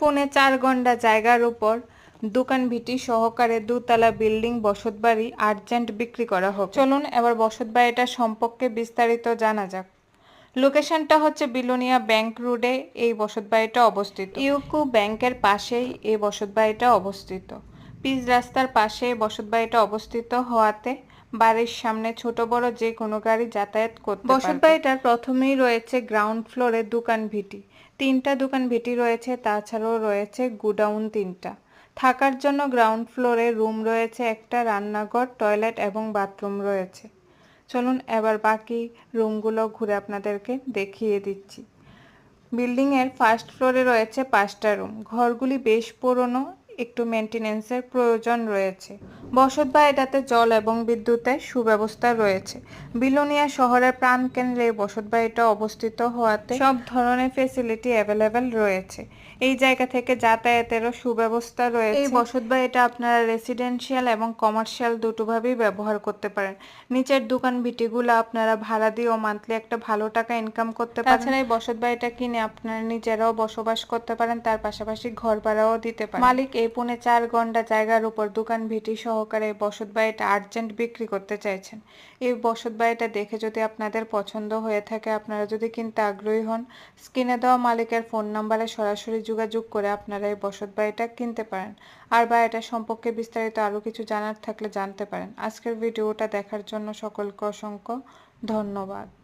পৌনে চার ঘণ্টা জায়গার উপর দোকান ভিটি সহকারে দুতলা বিল্ডিং বসতবাড়ি আর্জেন্ট বিক্রি করা হোক চলুন এবার বসতবাড়িটা সম্পর্কে বিস্তারিত জানা যাক। লোকেশনটা হচ্ছে বিলোনিয়া ব্যাংক রোডে এই বসতবাড়িটা অবস্থিত। ইউকো ব্যাংকের পাশেই এই বসতবাড়িটা অবস্থিত। পিচ রাস্তার পাশে বসতবাড়িটা অবস্থিত হওয়াতে বাড়ির সামনে ছোট বড় যে কোনো গাড়ি যাতায়াত করতে বসতবাড়িটার প্রথমেই রয়েছে গ্রাউন্ড ফ্লোরে দোকান ভিটি। তিনটা দোকান ভিটি রয়েছে তাছাড়াও রয়েছে গুডাউন তিনটা। থাকার জন্য গ্রাউন্ড ফ্লোরে রুম রয়েছে একটা রান্নাঘর টয়লেট এবং বাথরুম রয়েছে। চলুন এবার বাকি রুমগুলো ঘুরে আপনাদেরকে দেখিয়ে দিচ্ছি। বিল্ডিংয়ের ফার্স্ট ফ্লোরে রয়েছে পাঁচটা রুম ঘরগুলি বেশ পুরনো একটু মেনটেনেন্সের প্রয়োজন রয়েছে। বসত এটাতে জল এবং বিদ্যুতের সুব্যবস্থা রয়েছে। বিলোনিয়া শহরের প্রাণকেন্দ্রে বসত বাড়িটা অবস্থিত হওয়াতে সব ধরনের ফেসিলিটি অ্যাভেলেবেল রয়েছে। এই জায়গা থেকে যাতায়াতেরও সুব্যবস্থা রয়েছে। এই বসত বাড়িটা আপনারা রেসিডেন্সিয়াল এবং কমার্শিয়াল দুটোভাবেই ব্যবহার করতে পারেন। নিচের দোকান ভিটিগুলো আপনারা ভাড়া দিয়েও মান্থলি একটা ভালো টাকা ইনকাম করতে পারেন। তাছাড়া এই বসত বাড়িটা কিনে আপনারা নিজেরাও বসবাস করতে পারেন। তার পাশাপাশি ঘর ভাড়াও দিতে পারেন। মালিক এই পুনে চার ঘণ্টা জায়গার উপর দোকান ভিটি সহকারে বসত বাড়িটা আর্জেন্ট বিক্রি করতে চাইছেন। এই বসত বাড়িটা দেখে যদি আপনাদের পছন্দ হয়ে থাকে, আপনারা যদি কিনতে আগ্রহী হন, স্ক্রিনে দেওয়া মালিকের ফোন নাম্বারে সরাসরি যোগাযোগ করে আপনারা এই বসত বাড়িটা কিনতে পারেন। আর বাড়িটা সম্পর্কে বিস্তারিত আরও কিছু জানার থাকলে জানতে পারেন। আজকের ভিডিওটা দেখার জন্য সকলকে অসংখ্য ধন্যবাদ।